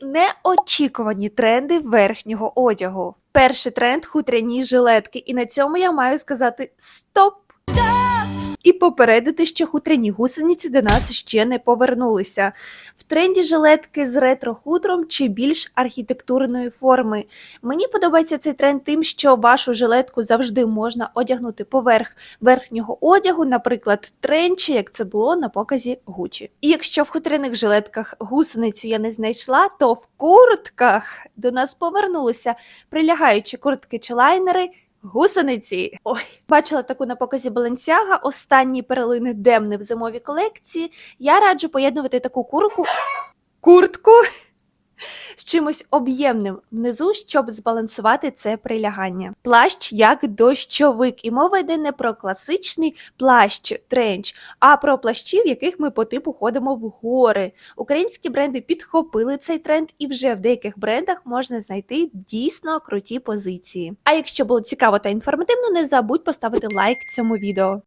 неочікувані тренди верхнього одягу. Перший тренд хутряні жилетки, і на цьому я маю сказати стоп! І попередити, що хутряні гусениці до нас ще не повернулися. В тренді жилетки з ретро-хутром чи більш архітектурної форми. Мені подобається цей тренд тим, що вашу жилетку завжди можна одягнути поверх верхнього одягу, наприклад, тренчі, як це було на показі Гучі. І якщо в хутряних жилетках гусеницю я не знайшла, то в куртках до нас повернулися прилягаючі куртки чи лайнери. Гусениці. Ой, бачила таку на показі Баленсяга. останні перлини демни в зимовій колекції. Я раджу поєднувати таку курку куртку з чимось об'ємним внизу, щоб збалансувати це прилягання. Плащ як дощовик, і мова йде не про класичний плащ тренч, а про плащі, в яких ми по типу ходимо в гори. Українські бренди підхопили цей тренд, і вже в деяких брендах можна знайти дійсно круті позиції. А якщо було цікаво та інформативно, не забудь поставити лайк цьому відео.